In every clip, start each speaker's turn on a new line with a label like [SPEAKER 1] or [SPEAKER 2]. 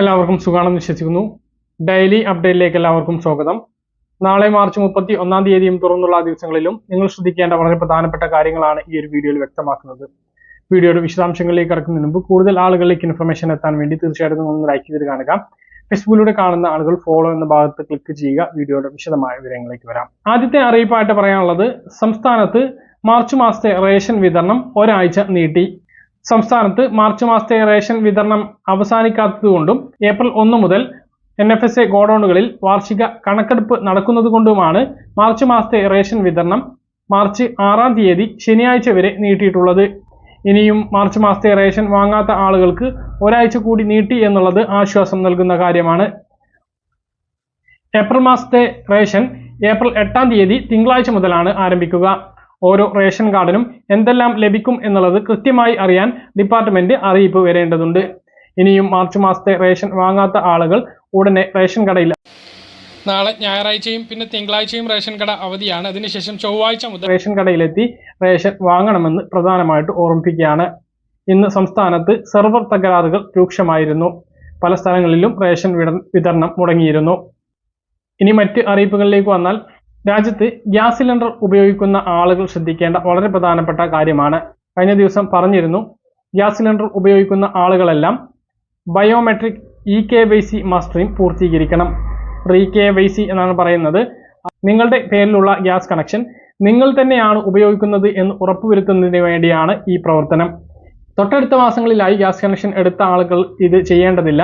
[SPEAKER 1] എല്ലാവർക്കും സുഖാണെന്ന് വിശ്വസിക്കുന്നു. ഡെയിലി അപ്ഡേറ്റിലേക്ക് എല്ലാവർക്കും സ്വാഗതം. നാളെ മാർച്ച് മുപ്പത്തി ഒന്നാം തീയതിയും തുറന്നുള്ള ദിവസങ്ങളിലും നിങ്ങൾ ശ്രദ്ധിക്കേണ്ട വളരെ പ്രധാനപ്പെട്ട കാര്യങ്ങളാണ് ഈ ഒരു വീഡിയോയിൽ വ്യക്തമാക്കുന്നത്. വീഡിയോയുടെ വിശദാംശങ്ങളിലേക്ക് കടക്കുന്നതിന് മുമ്പ് കൂടുതൽ ആളുകളിലേക്ക് ഇൻഫർമേഷൻ എത്താൻ വേണ്ടി തീർച്ചയായിട്ടും നിങ്ങൾ ലൈക്ക് ചെയ്ത് കാണുക. ഫേസ്ബുക്കിലൂടെ കാണുന്ന ആളുകൾ ഫോളോ എന്ന ഭാഗത്ത് ക്ലിക്ക് ചെയ്യുക. വീഡിയോയുടെ വിശദമായ വിവരങ്ങളിലേക്ക് വരാം. ആദ്യത്തെ അറിയിപ്പായിട്ട് പറയാനുള്ളത് സംസ്ഥാനത്ത് മാർച്ച് മാസത്തെ റേഷൻ വിതരണം ഒരാഴ്ച നീട്ടി. സംസ്ഥാനത്ത് മാർച്ച് മാസത്തെ റേഷൻ വിതരണം അവസാനിക്കാത്തതുകൊണ്ടും ഏപ്രിൽ ഒന്ന് മുതൽ എൻ എഫ് എസ് എ ഗോഡൌണുകളിൽ വാർഷിക കണക്കെടുപ്പ് നടക്കുന്നതുകൊണ്ടുമാണ് മാർച്ച് മാസത്തെ റേഷൻ വിതരണം മാർച്ച് ആറാം തീയതി ശനിയാഴ്ച വരെ നീട്ടിയിട്ടുള്ളത്. ഇനിയും മാർച്ച് മാസത്തെ റേഷൻ വാങ്ങാത്ത ആളുകൾക്ക് ഒരാഴ്ച കൂടി നീട്ടി എന്നുള്ളത് ആശ്വാസം നൽകുന്ന കാര്യമാണ്. ഏപ്രിൽ മാസത്തെ റേഷൻ ഏപ്രിൽ എട്ടാം തീയതി തിങ്കളാഴ്ച മുതലാണ് ആരംഭിക്കുക. ഓരോ റേഷൻ കാർഡിനും എന്തെല്ലാം ലഭിക്കും എന്നുള്ളത് കൃത്യമായി അറിയാൻ ഡിപ്പാർട്ട്മെന്റ് അറിയിപ്പ് വരേണ്ടതുണ്ട്. ഇനിയും മാർച്ച് മാസത്തെ റേഷൻ വാങ്ങാത്ത ആളുകൾ ഉടനെ റേഷൻ കടയിൽ നാളെ ഞായറാഴ്ചയും പിന്നെ തിങ്കളാഴ്ചയും റേഷൻ കട അവധിയാണ്. അതിനുശേഷം ചൊവ്വാഴ്ച മുതൽ റേഷൻ കടയിലെത്തി റേഷൻ വാങ്ങണമെന്ന് പ്രധാനമായിട്ട് ഓർമ്മിപ്പിക്കുകയാണ്. ഇന്ന് സംസ്ഥാനത്ത് സെർവർ തകരാറുകൾ രൂക്ഷമായിരുന്നു. പല സ്ഥലങ്ങളിലും റേഷൻ വിതരണം മുടങ്ങിയിരുന്നു. ഇനി മറ്റ് അറിയിപ്പുകളിലേക്ക് വന്നാൽ രാജ്യത്ത് ഗ്യാസ് സിലിണ്ടർ ഉപയോഗിക്കുന്ന ആളുകൾ ശ്രദ്ധിക്കേണ്ട വളരെ പ്രധാനപ്പെട്ട കാര്യമാണ്. കഴിഞ്ഞ ദിവസം പറഞ്ഞിരുന്നു ഗ്യാസ് സിലിണ്ടർ ഉപയോഗിക്കുന്ന ആളുകളെല്ലാം biometric e K Y C mustering പൂർത്തീകരിക്കണം. Re K Y C എന്നാണ് പറയുന്നത്. നിങ്ങളുടെ പേരിലുള്ള ഗ്യാസ് കണക്ഷൻ നിങ്ങൾ തന്നെയാണ് ഉപയോഗിക്കുന്നത് എന്ന് ഉറപ്പുവരുത്തുന്നതിന് വേണ്ടിയാണ് ഈ പ്രവർത്തനം. തൊട്ടടുത്ത മാസങ്ങളിലായി ഗ്യാസ് കണക്ഷൻ എടുത്ത ആളുകൾ ഇത് ചെയ്യേണ്ടതില്ല.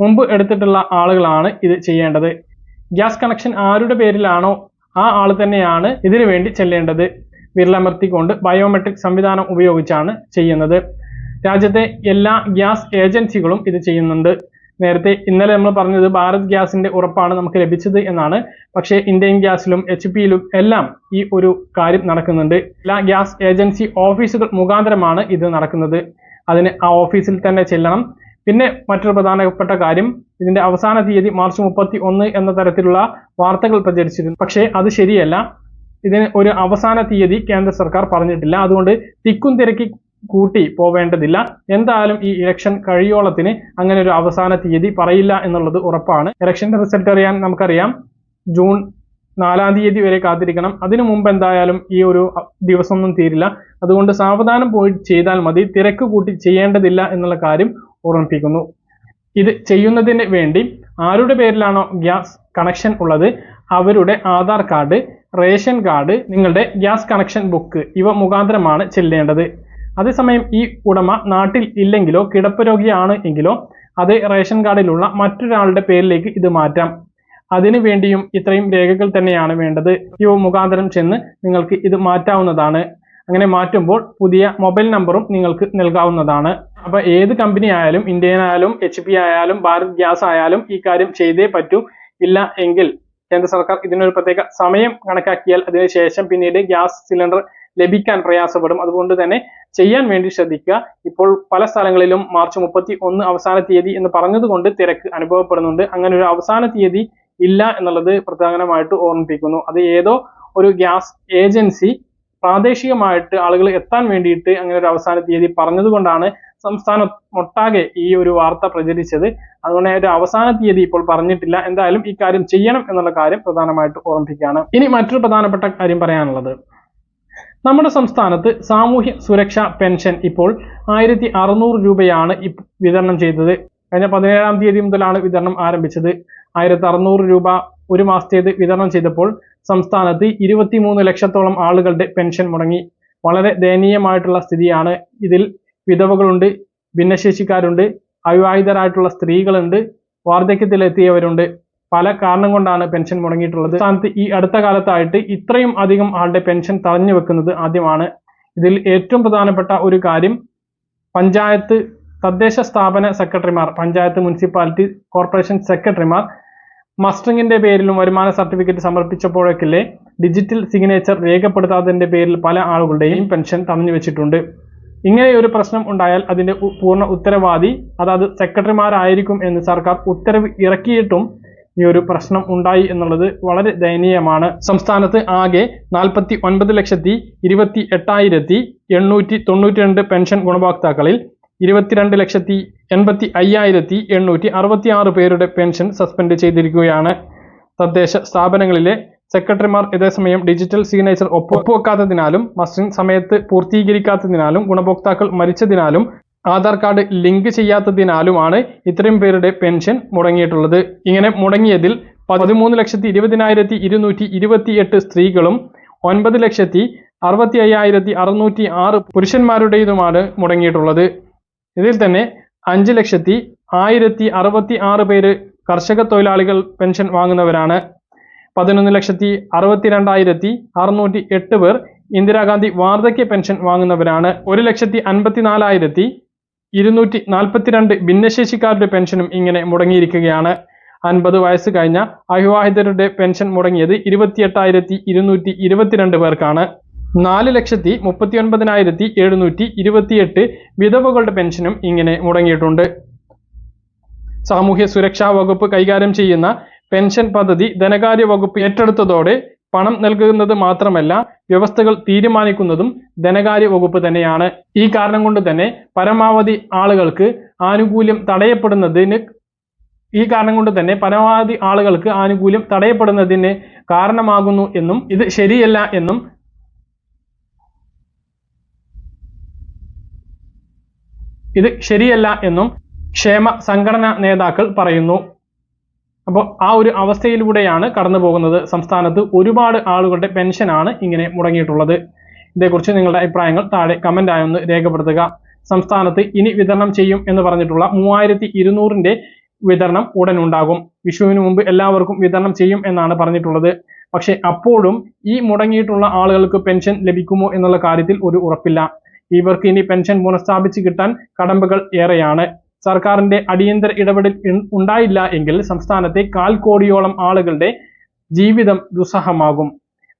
[SPEAKER 1] മുമ്പ് എടുത്തിട്ടുള്ള ആളുകളാണ് ഇത് ചെയ്യേണ്ടത്. ഗ്യാസ് കണക്ഷൻ ആരുടെ പേരിലാണോ ആ ആൾ തന്നെയാണ് ഇതിനു വേണ്ടി ചെല്ലേണ്ടത്. വിരലമർത്തിക്കൊണ്ട് ബയോമെട്രിക് സംവിധാനം ഉപയോഗിച്ചാണ് ചെയ്യുന്നത്. രാജ്യത്തെ എല്ലാ ഗ്യാസ് ഏജൻസികളും ഇത് ചെയ്യുന്നുണ്ട്. നേരത്തെ ഇന്നലെ നമ്മൾ പറഞ്ഞത് ഭാരത് ഗ്യാസിന്റെ ഉറപ്പാണ് നമുക്ക് ലഭിച്ചത് എന്നാണ്. പക്ഷേ ഇന്ത്യൻ ഗ്യാസിലും എച്ച് പിയിലും എല്ലാം ഈ ഒരു കാര്യം നടക്കുന്നുണ്ട്. എല്ലാ ഗ്യാസ് ഏജൻസി ഓഫീസുകൾ മുഖാന്തരമാണ് ഇത് നടക്കുന്നത്. അതിന് ആ ഓഫീസിൽ തന്നെ ചെല്ലണം. പിന്നെ മറ്റൊരു പ്രധാനപ്പെട്ട കാര്യം ഇതിന്റെ അവസാന തീയതി മാർച്ച് മുപ്പത്തി ഒന്ന് എന്ന തരത്തിലുള്ള വാർത്തകൾ പ്രചരിച്ചിരുന്നു. പക്ഷേ അത് ശരിയല്ല. ഇതിന് ഒരു അവസാന തീയതി കേന്ദ്ര സർക്കാർ പറഞ്ഞിട്ടില്ല. അതുകൊണ്ട് തിക്കും തിരക്കി കൂട്ടി പോവേണ്ടതില്ല. എന്തായാലും ഈ ഇലക്ഷൻ കഴിയോളത്തിന് അങ്ങനെ ഒരു അവസാന തീയതി പറയില്ല എന്നുള്ളത് ഉറപ്പാണ്. ഇലക്ഷന്റെ റിസൾട്ട് അറിയാൻ നമുക്കറിയാം. ജൂൺ നാലാം തീയതി വരെ കാത്തിരിക്കണം. അതിനു മുമ്പ് എന്തായാലും ഈ ഒരു ദിവസമൊന്നും തീരില്ല. അതുകൊണ്ട് സാവധാനം പോയി ചെയ്താൽ മതി. തിരക്ക് കൂട്ടി ചെയ്യേണ്ടതില്ല എന്നുള്ള കാര്യം ഓർമ്മിപ്പിക്കുന്നു. ഇത് ചെയ്യുന്നതിന് വേണ്ടി ആരുടെ പേരിലാണോ ഗ്യാസ് കണക്ഷൻ ഉള്ളത്? അവരുടെ ആധാർ കാർഡ് റേഷൻ കാർഡ് നിങ്ങളുടെ ഗ്യാസ് കണക്ഷൻ ബുക്ക് ഇവ മുഖാന്തരമാണ് ചെല്ലേണ്ടത്. അതേസമയം ഈ ഉടമ നാട്ടിൽ ഇല്ലെങ്കിലോ കിടപ്പ് രോഗിയാണ് എങ്കിലോ അത് റേഷൻ കാർഡിലുള്ള മറ്റൊരാളുടെ പേരിലേക്ക് ഇത് മാറ്റാം. അതിനു വേണ്ടിയും ഇത്രയും രേഖകൾ തന്നെയാണ് വേണ്ടത്. ഇവ മുഖാന്തരം ചെന്ന് നിങ്ങൾക്ക് ഇത് മാറ്റാവുന്നതാണ്. അങ്ങനെ മാറ്റുമ്പോൾ പുതിയ മൊബൈൽ നമ്പറും നിങ്ങൾക്ക് നൽകാവുന്നതാണ്. അപ്പൊ ഏത് കമ്പനി ആയാലും ഇന്ത്യൻ ആയാലും എച്ച് പി ആയാലും ഭാരത് ഗ്യാസ് ആയാലും ഈ കാര്യം ചെയ്തേ പറ്റൂ ഇല്ല എങ്കിൽ കേന്ദ്ര സർക്കാർ ഇതിനൊരു പ്രത്യേക സമയം കണക്കാക്കിയാൽ അതിനുശേഷം പിന്നീട് ഗ്യാസ് സിലിണ്ടർ ലഭിക്കാൻ പ്രയാസപ്പെടും. അതുകൊണ്ട് തന്നെ ചെയ്യാൻ വേണ്ടി ശ്രദ്ധിക്കുക. ഇപ്പോൾ പല സ്ഥലങ്ങളിലും മാർച്ച് മുപ്പത്തി ഒന്ന് അവസാന തീയതി എന്ന് പറഞ്ഞതുകൊണ്ട് തിരക്ക് അനുഭവപ്പെടുന്നുണ്ട്. അങ്ങനെ ഒരു അവസാന തീയതി ഇല്ല എന്നുള്ളത് പ്രധാനമായിട്ട് ഓർമ്മിപ്പിക്കുന്നു. അത് ഏതോ ഒരു ഗ്യാസ് ഏജൻസി പ്രാദേശികമായിട്ട് ആളുകൾ എത്താൻ വേണ്ടിയിട്ട് അങ്ങനെ ഒരു അവസാന തീയതി പറഞ്ഞതുകൊണ്ടാണ് സംസ്ഥാനം ഒട്ടാകെ ഈ ഒരു വാർത്ത പ്രചരിച്ചത്. അതുകൊണ്ട് ഒരു അവസാന തീയതി ഇപ്പോൾ പറഞ്ഞിട്ടില്ല. എന്തായാലും ഈ കാര്യം ചെയ്യണം എന്നുള്ള കാര്യം പ്രധാനമായിട്ട് ഓർമ്മിപ്പിക്കുകയാണ്. ഇനി മറ്റൊരു പ്രധാനപ്പെട്ട കാര്യം പറയാനുള്ളത്. നമ്മുടെ സംസ്ഥാനത്ത് സാമൂഹ്യ സുരക്ഷാ പെൻഷൻ ഇപ്പോൾ ആയിരത്തി അറുന്നൂറ് രൂപയാണ് വിതരണം ചെയ്തത്. കഴിഞ്ഞ പതിനേഴാം തീയതി മുതലാണ് വിതരണം ആരംഭിച്ചത്. ആയിരത്തി അറുന്നൂറ് രൂപ ഒരു മാസത്തേത് വിതരണം ചെയ്തപ്പോൾ സംസ്ഥാനത്ത് ഇരുപത്തിമൂന്ന് ലക്ഷത്തോളം ആളുകളുടെ പെൻഷൻ മുടങ്ങി. വളരെ ദയനീയമായിട്ടുള്ള സ്ഥിതിയാണ്. ഇതിൽ വിധവകളുണ്ട് ഭിന്നശേഷിക്കാരുണ്ട് അവിവാഹിതരായിട്ടുള്ള സ്ത്രീകളുണ്ട് വാർദ്ധക്യത്തിലെത്തിയവരുണ്ട്. പല കാരണം കൊണ്ടാണ് പെൻഷൻ മുടങ്ങിയിട്ടുള്ളത്. സംസ്ഥാനത്ത് ഈ അടുത്ത കാലത്തായിട്ട് ഇത്രയും അധികം ആളുടെ പെൻഷൻ തടഞ്ഞു വെക്കുന്നത് ആദ്യമാണ്. ഇതിൽ ഏറ്റവും പ്രധാനപ്പെട്ട ഒരു കാര്യം പഞ്ചായത്ത് തദ്ദേശ സ്ഥാപന സെക്രട്ടറിമാർ പഞ്ചായത്ത് മുനിസിപ്പാലിറ്റി കോർപ്പറേഷൻ സെക്രട്ടറിമാർ മസ്റ്ററിങ്ങിന്റെ പേരിലും വരുമാന സർട്ടിഫിക്കറ്റ് സമർപ്പിച്ചപ്പോഴൊക്കെ ഡിജിറ്റൽ സിഗ്നേച്ചർ രേഖപ്പെടുത്താത്തതിന്റെ പേരിൽ പല ആളുകളുടെയും പെൻഷൻ തടഞ്ഞു വെച്ചിട്ടുണ്ട്. ഇങ്ങനെ ഒരു പ്രശ്നം ഉണ്ടായാൽ അതിന്റെ പൂർണ ഉത്തരവാദി അതായത് സെക്രട്ടറിമാരായിരിക്കും എന്ന് സർക്കാർ ഉത്തരവ് ഇറക്കിയിട്ടും ഈ ഒരു പ്രശ്നം ഉണ്ടായി എന്നുള്ളത് വളരെ ദയനീയമാണ്. സംസ്ഥാനത്ത് ആകെ നാൽപ്പത്തി ഒൻപത് ലക്ഷത്തി ഇരുപത്തി എട്ടായിരത്തി എണ്ണൂറ്റി തൊണ്ണൂറ്റി രണ്ട് പെൻഷൻ ഗുണഭോക്താക്കളിൽ ഇരുപത്തിരണ്ട് ലക്ഷത്തി എൺപത്തി അയ്യായിരത്തി എണ്ണൂറ്റി അറുപത്തി ആറ് പേരുടെ പെൻഷൻ സസ്പെൻഡ് ചെയ്തിരിക്കുകയാണ്. തദ്ദേശ സ്ഥാപനങ്ങളിലെ സെക്രട്ടറിമാർ ഇതേസമയം ഡിജിറ്റൽ സിഗ്നേച്ചർ ഒപ്പ് ഒപ്പുവെക്കാത്തതിനാലും മസ്റ്റിംഗ് സമയത്ത് പൂർത്തീകരിക്കാത്തതിനാലും ഗുണഭോക്താക്കൾ മരിച്ചതിനാലും ആധാർ കാർഡ് ലിങ്ക് ചെയ്യാത്തതിനാലുമാണ് ഇത്രയും പേരുടെ പെൻഷൻ മുടങ്ങിയിട്ടുള്ളത്. ഇങ്ങനെ മുടങ്ങിയതിൽ പതിമൂന്ന് ലക്ഷത്തി ഇരുപതിനായിരത്തി ഇരുന്നൂറ്റി ഇരുപത്തിയെട്ട് സ്ത്രീകളും ഒൻപത് ലക്ഷത്തി അറുപത്തി അയ്യായിരത്തി അറുന്നൂറ്റി ആറ് പുരുഷന്മാരുടേതുമാണ് മുടങ്ങിയിട്ടുള്ളത്. ഇതിൽ തന്നെ അഞ്ച് ലക്ഷത്തി ആയിരത്തി അറുപത്തി ആറ് പേര് കർഷക തൊഴിലാളികൾ പെൻഷൻ വാങ്ങുന്നവരാണ്. പതിനൊന്ന് ലക്ഷത്തി അറുപത്തി രണ്ടായിരത്തി അറുന്നൂറ്റി എട്ട് പേർ ഇന്ദിരാഗാന്ധി വാർദ്ധക്യ പെൻഷൻ വാങ്ങുന്നവരാണ്. ഒരു ലക്ഷത്തി അൻപത്തി നാലായിരത്തി ഇരുന്നൂറ്റി നാൽപ്പത്തിരണ്ട് ഭിന്നശേഷിക്കാരുടെ പെൻഷനും ഇങ്ങനെ മുടങ്ങിയിരിക്കുകയാണ്. അൻപത് വയസ്സ് കഴിഞ്ഞ അവിവാഹിതരുടെ പെൻഷൻ മുടങ്ങിയത് ഇരുപത്തിയെട്ടായിരത്തി ഇരുന്നൂറ്റി ഇരുപത്തിരണ്ട് പേർക്കാണ്. നാല് ലക്ഷത്തി മുപ്പത്തി ഒൻപതിനായിരത്തി എഴുന്നൂറ്റി ഇരുപത്തിയെട്ട് വിധവകളുടെ പെൻഷനും ഇങ്ങനെ മുടങ്ങിയിട്ടുണ്ട്. സാമൂഹ്യ സുരക്ഷാ വകുപ്പ് കൈകാര്യം ചെയ്യുന്ന പെൻഷൻ പദ്ധതി ധനകാര്യ വകുപ്പ് ഏറ്റെടുത്തതോടെ പണം നൽകുന്നത് മാത്രമല്ല വ്യവസ്ഥകൾ തീരുമാനിക്കുന്നതും ധനകാര്യ വകുപ്പ് തന്നെയാണ്. ഈ കാരണം കൊണ്ട് തന്നെ പരമാവധി ആളുകൾക്ക് ആനുകൂല്യം തടയപ്പെടുന്നതിന് ഈ കാരണം കൊണ്ട് തന്നെ പരമാവധി ആളുകൾക്ക് ആനുകൂല്യം തടയപ്പെടുന്നതിന് കാരണമാകുന്നു എന്നും ഇത് ശരിയല്ല എന്നും ഇത് ശരിയല്ല എന്നും ക്ഷേമ സംഘടനാ നേതാക്കൾ പറയുന്നു. അപ്പോൾ ആ ഒരു അവസ്ഥയിലൂടെയാണ് കടന്നു പോകുന്നത്. സംസ്ഥാനത്ത് ഒരുപാട് ആളുകളുടെ പെൻഷനാണ് ഇങ്ങനെ മുടങ്ങിയിട്ടുള്ളത്. ഇതേക്കുറിച്ച് നിങ്ങളുടെ അഭിപ്രായങ്ങൾ താഴെ കമന്റായി ഒന്ന് രേഖപ്പെടുത്തുക. സംസ്ഥാനത്ത് ഇനി വിതരണം ചെയ്യും എന്ന് പറഞ്ഞിട്ടുള്ള മൂവായിരത്തി ഇരുന്നൂറിന്റെ വിതരണം ഉടൻ ഉണ്ടാകും വിഷുവിന് മുമ്പ് എല്ലാവർക്കും വിതരണം ചെയ്യും എന്നാണ് പറഞ്ഞിട്ടുള്ളത്. പക്ഷേ അപ്പോഴും ഈ മുടങ്ങിയിട്ടുള്ള ആളുകൾക്ക് പെൻഷൻ ലഭിക്കുമോ എന്നുള്ള കാര്യത്തിൽ ഒരു ഉറപ്പില്ല. ഇവർക്ക് ഇനി പെൻഷൻ പുനഃസ്ഥാപിച്ച് കിട്ടാൻ കടമ്പകൾ ഏറെയാണ്. സർക്കാരിന്റെ അടിയന്തര ഇടപെടൽ ഉണ്ടായില്ല എങ്കിൽ സംസ്ഥാനത്തെ കാൽ കോടിയോളം ആളുകളുടെ ജീവിതം ദുസ്സഹമാകും.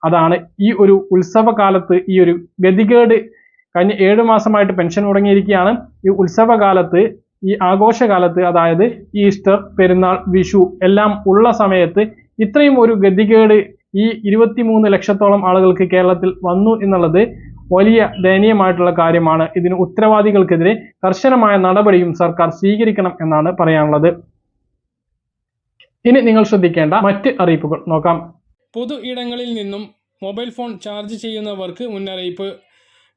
[SPEAKER 1] അതാണ് ഈ ഒരു ഉത്സവകാലത്ത് ഈ ഒരു ഗതികേട്. കഴിഞ്ഞ ഏഴു മാസമായിട്ട് പെൻഷൻ മുടങ്ങിയിരിക്കുകയാണ്. ഈ ഉത്സവകാലത്ത് ഈ ആഘോഷകാലത്ത് അതായത് ഈസ്റ്റർ പെരുന്നാൾ വിഷു എല്ലാം ഉള്ള സമയത്ത് ഇത്രയും ഒരു ഗതികേട് ഈ ഇരുപത്തിമൂന്ന് ലക്ഷത്തോളം ആളുകൾക്ക് കേരളത്തിൽ വന്നു എന്നുള്ളത് വലിയ ദയനീയമായിട്ടുള്ള കാര്യമാണ്. ഇതിന് ഉത്തരവാദികൾക്കെതിരെ കർശനമായ നടപടിയും സർക്കാർ സ്വീകരിക്കണം എന്നാണ് പറയാനുള്ളത്. ഇനി നിങ്ങൾ ശ്രദ്ധിക്കേണ്ട മറ്റ് അറിയിപ്പുകൾ നോക്കാം. പൊതു ഇടങ്ങളിൽ നിന്നും മൊബൈൽ ഫോൺ ചാർജ് ചെയ്യുന്നവർക്ക് മുന്നറിയിപ്പ്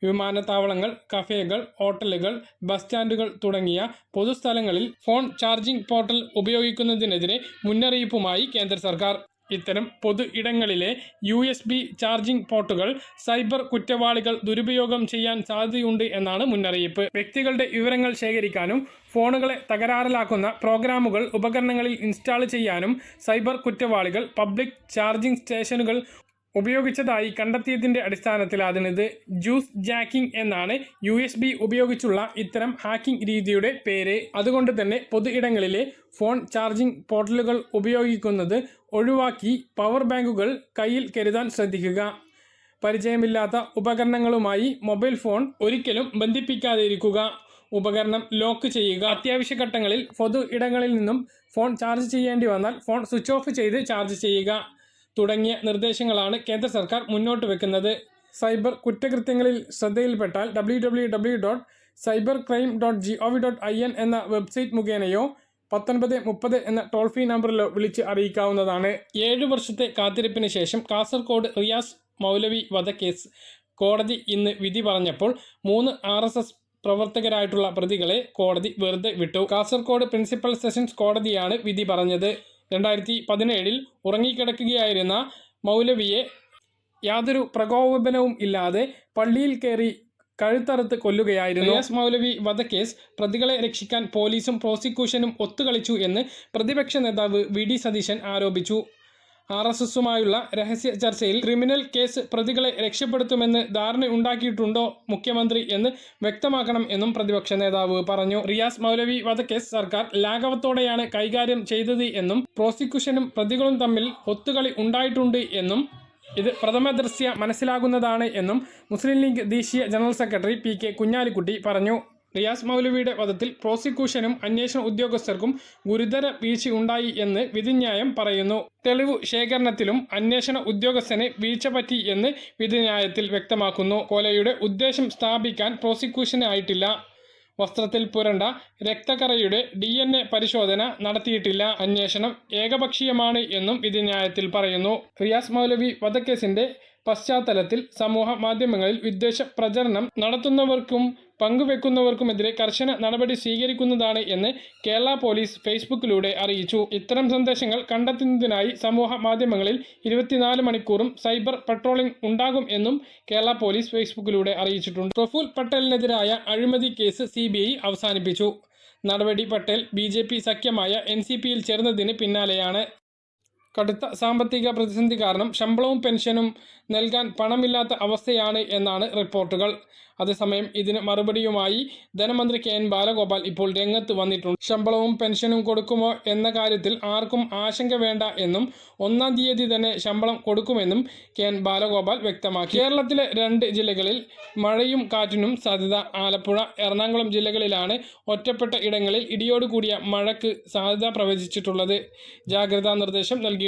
[SPEAKER 1] വിമാനത്താവളങ്ങൾ കഫേകൾ ഹോട്ടലുകൾ ബസ് സ്റ്റാൻഡുകൾ തുടങ്ങിയ പൊതുസ്ഥലങ്ങളിൽ ഫോൺ ചാർജിംഗ് പോർട്ടൽ ഉപയോഗിക്കുന്നതിനെതിരെ മുന്നറിയിപ്പുമായി കേന്ദ്ര സർക്കാർ. ഇത്തരം പൊതു ഇടങ്ങളിലെ യു എസ് ബി ചാർജിംഗ് പോർട്ടുകൾ സൈബർ കുറ്റവാളികൾ ദുരുപയോഗം ചെയ്യാൻ സാധ്യതയുണ്ട് എന്നാണ് മുന്നറിയിപ്പ്. വ്യക്തികളുടെ വിവരങ്ങൾ ശേഖരിക്കാനും ഫോണുകളെ തകരാറിലാക്കുന്ന പ്രോഗ്രാമുകൾ ഉപകരണങ്ങളിൽ ഇൻസ്റ്റാൾ ചെയ്യാനും സൈബർ കുറ്റവാളികൾ പബ്ലിക് ചാർജിംഗ് സ്റ്റേഷനുകൾ ഉപയോഗിച്ചതായി കണ്ടെത്തിയതിന്റെ അതിനത് ജ്യൂസ് ജാക്കിംഗ് എന്നാണ് യു എസ് ബി ഉപയോഗിച്ചുള്ള ഇത്തരം ഹാക്കിംഗ് രീതിയുടെ പേര്. അതുകൊണ്ട് തന്നെ പൊതു ഇടങ്ങളിലെ ഫോൺ ചാർജിംഗ് പോർട്ടലുകൾ ഉപയോഗിക്കുന്നത് ഒഴിവാക്കി പവർ ബാങ്കുകൾ കയ്യിൽ കരുതാൻ ശ്രദ്ധിക്കുക. പരിചയമില്ലാത്ത ഉപകരണങ്ങളുമായി മൊബൈൽ ഫോൺ ഒരിക്കലും ബന്ധിപ്പിക്കാതിരിക്കുക. ഉപകരണം ലോക്ക് ചെയ്യുക. അത്യാവശ്യ ഘട്ടങ്ങളിൽ പൊതു ഇടങ്ങളിൽ നിന്നും ഫോൺ ചാർജ് ചെയ്യേണ്ടി വന്നാൽ ഫോൺ സ്വിച്ച് ഓഫ് ചെയ്ത് ചാർജ് ചെയ്യുക. തുടങ്ങിയ നിർദ്ദേശങ്ങളാണ് കേന്ദ്ര സർക്കാർ മുന്നോട്ട് വെക്കുന്നത്. സൈബർ കുറ്റകൃത്യങ്ങളിൽ ശ്രദ്ധയിൽപ്പെട്ടാൽ W W dot cyber crime dot G O V dot I N എന്ന വെബ്സൈറ്റ് മുഖേനയോ പത്തൊൻപത് മുപ്പത് എന്ന ടോൾ ഫ്രീ നമ്പറിലോ വിളിച്ച് അറിയിക്കാവുന്നതാണ്. ഏഴു വർഷത്തെ കാത്തിരിപ്പിന് ശേഷം കാസർഗോഡ് റിയാസ് മൗലവി വധക്കേസ് കോടതി ഇന്ന് വിധി പറഞ്ഞപ്പോൾ മൂന്ന് ആർ എസ് എസ് പ്രവർത്തകരായിട്ടുള്ള പ്രതികളെ കോടതി വെറുതെ വിട്ടു. കാസർഗോഡ് പ്രിൻസിപ്പൽ സെഷൻസ് കോടതിയാണ് വിധി പറഞ്ഞത്. രണ്ടായിരത്തി പതിനേഴിൽ ഉറങ്ങിക്കിടക്കുകയായിരുന്ന മൗലവിയെ യാതൊരു പ്രകോപനവും ഇല്ലാതെ പള്ളിയിൽ കയറി കഴുത്തറുത്ത് കൊല്ലുകയായിരുന്നു. എസ് മൗലവി വധക്കേസ് പ്രതികളെ രക്ഷിക്കാൻ പോലീസും പ്രോസിക്യൂഷനും ഒത്തുകളിച്ചു എന്ന് പ്രതിപക്ഷ നേതാവ് വി ഡി സതീശൻ ആരോപിച്ചു. ആർ എസ് എസുമായുള്ള രഹസ്യ ചർച്ചയിൽ ക്രിമിനൽ കേസ് പ്രതികളെ രക്ഷപ്പെടുത്തുമെന്ന് ധാരണ ഉണ്ടാക്കിയിട്ടുണ്ടോ മുഖ്യമന്ത്രി എന്ന് വ്യക്തമാക്കണം എന്നും പ്രതിപക്ഷ നേതാവ് പറഞ്ഞു. റിയാസ് മൗലവി വധക്കേസ് സർക്കാർ ലാഘവത്തോടെയാണ് കൈകാര്യം ചെയ്തത് എന്നും പ്രോസിക്യൂഷനും പ്രതികളും തമ്മിൽ ഒത്തുകളി ഉണ്ടായിട്ടുണ്ട് എന്നും ഇത് പ്രഥമ ദൃശ്യ മനസ്സിലാകുന്നതാണ് എന്നും മുസ്ലിം ലീഗ് ദേശീയ general secretary P K Kunhalikutty പറഞ്ഞു. റിയാസ് മൗലവിയുടെ വധത്തിൽ പ്രോസിക്യൂഷനും അന്വേഷണ ഉദ്യോഗസ്ഥർക്കും ഗുരുതര വീഴ്ചയുണ്ടായി എന്ന് വിധിന്യായം പറയുന്നു. തെളിവ് ശേഖരണത്തിലും അന്വേഷണ ഉദ്യോഗസ്ഥനെ വീഴ്ച പറ്റി എന്ന് വിധിന്യായത്തിൽ വ്യക്തമാക്കുന്നു. കൊലയുടെ ഉദ്ദേശം സ്ഥാപിക്കാൻ പ്രോസിക്യൂഷനായിട്ടില്ല വസ്ത്രത്തിൽ പുരണ്ട രക്തക്കറയുടെ ഡി എൻ എ പരിശോധന നടത്തിയിട്ടില്ല. അന്വേഷണം ഏകപക്ഷീയമാണ് എന്നും വിധിന്യായത്തിൽ പറയുന്നു. റിയാസ് മൗലവി വധക്കേസിന്റെ പശ്ചാത്തലത്തിൽ സമൂഹ മാധ്യമങ്ങളിൽ വിദ്വേഷ പ്രചരണം നടത്തുന്നവർക്കും പങ്കുവെക്കുന്നവർക്കുമെതിരെ കർശന നടപടി സ്വീകരിക്കുന്നതാണ് എന്ന് കേരള പോലീസ് ഫേസ്ബുക്കിലൂടെ അറിയിച്ചു. ഇത്തരം സന്ദേശങ്ങൾ കണ്ടെത്തുന്നതിനായി സമൂഹ മാധ്യമങ്ങളിൽ ഇരുപത്തിനാല് മണിക്കൂറും സൈബർ പട്രോളിംഗ് ഉണ്ടാകും എന്നും കേരള പോലീസ് ഫേസ്ബുക്കിലൂടെ അറിയിച്ചിട്ടുണ്ട്. പ്രഫുൽ പട്ടേലിനെതിരായ അഴിമതി കേസ് സി അവസാനിപ്പിച്ചു. നടപടി പട്ടേൽ ബി ജെ പി സഖ്യമായ എൻ സി പിയിൽ ചേർന്നതിന് പിന്നാലെയാണ്. കടുത്ത സാമ്പത്തിക പ്രതിസന്ധി കാരണം ശമ്പളവും പെൻഷനും നൽകാൻ പണമില്ലാത്ത അവസ്ഥയാണ് എന്നാണ് റിപ്പോർട്ടുകൾ. അതേസമയം ഇതിന് മറുപടിയുമായി ധനമന്ത്രി കെ എൻ ബാലഗോപാൽ ഇപ്പോൾ രംഗത്ത് വന്നിട്ടുണ്ട്. ശമ്പളവും പെൻഷനും കൊടുക്കുമോ എന്ന കാര്യത്തിൽ ആർക്കും ആശങ്ക വേണ്ട എന്നും ഒന്നാം തീയതി തന്നെ ശമ്പളം കൊടുക്കുമെന്നും കെ എൻ ബാലഗോപാൽ വ്യക്തമാക്കി. കേരളത്തിലെ രണ്ട് ജില്ലകളിൽ മഴയും കാറ്റിനും സാധ്യത. ആലപ്പുഴ എറണാകുളം ജില്ലകളിലാണ് ഒറ്റപ്പെട്ട ഇടങ്ങളിൽ ഇടിയോടുകൂടിയ മഴയ്ക്ക് സാധ്യത പ്രവചിച്ചിട്ടുള്ളത്. ജാഗ്രതാ നിർദ്ദേശം നൽകി